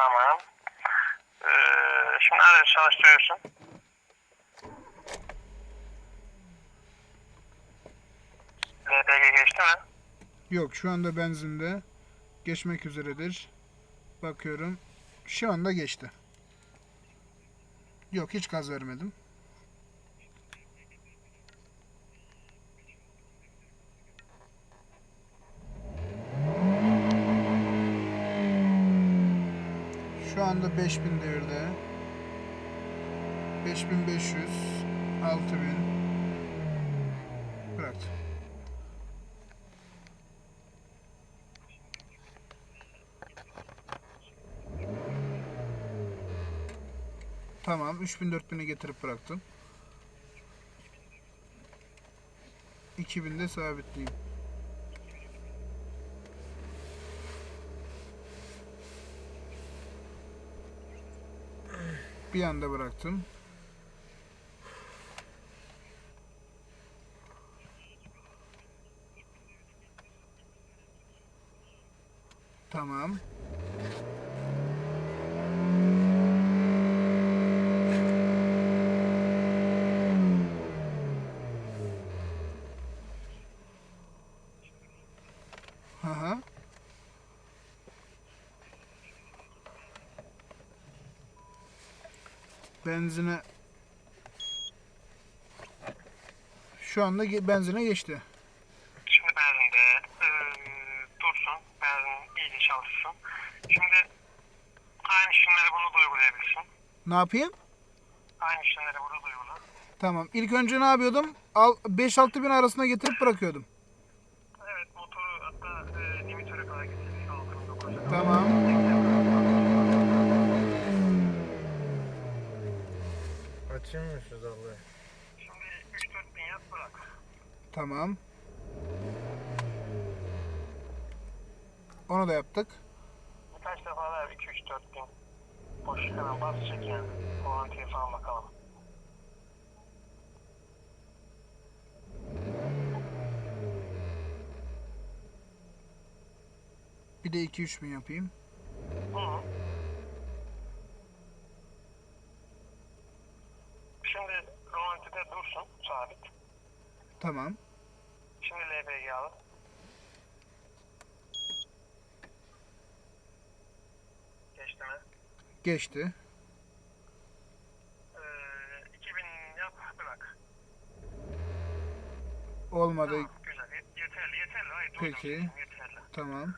Tamam. Ee, şimdi aracı çalıştırıyorsun. LPG geçti mi? Yok şu anda benzinde. Geçmek üzeredir. Bakıyorum. Şu anda geçti. Yok hiç gaz vermedim. Şu anda 5000 devirde. 5500 6000 Bıraktım. Tamam 3000 4000'e getirip bıraktım. 2000'de sabitleyeyim. Bir anda bıraktım. Tamam. Aha. Benzine Şu anda benzine geçti. Şimdi benzinde ee, dursun. Benzin iyice çalışsın. Şimdi aynı işlemleri bunu da uygulayabilirsin. Ne yapayım? Aynı işlemleri burada da uygula. Tamam. İlk önce ne yapıyordum? Al 5-6 bin arasına getirip bırakıyordum. Evet motoru hatta e, limitöre kadar getirdik. Tamam. Açayım mı şu dallayı? Şimdi 3-4 bin yap bırak. Tamam. Onu da yaptık. Birkaç defa ver 2-3-4 bin. Boş hemen bas çek yani. Volanteye falan bakalım. Bir de 2-3 bin yapayım. Hı. Şimdi rolantide dursun sabit. Tamam. Şimdi LPG alın. Geçti mi? Geçti. Ee, 2000 yap bırak. Olmadı. Tamam, güzel. Yet- Yeterli yeterli. Hayır. Peki. Yeterli. Tamam.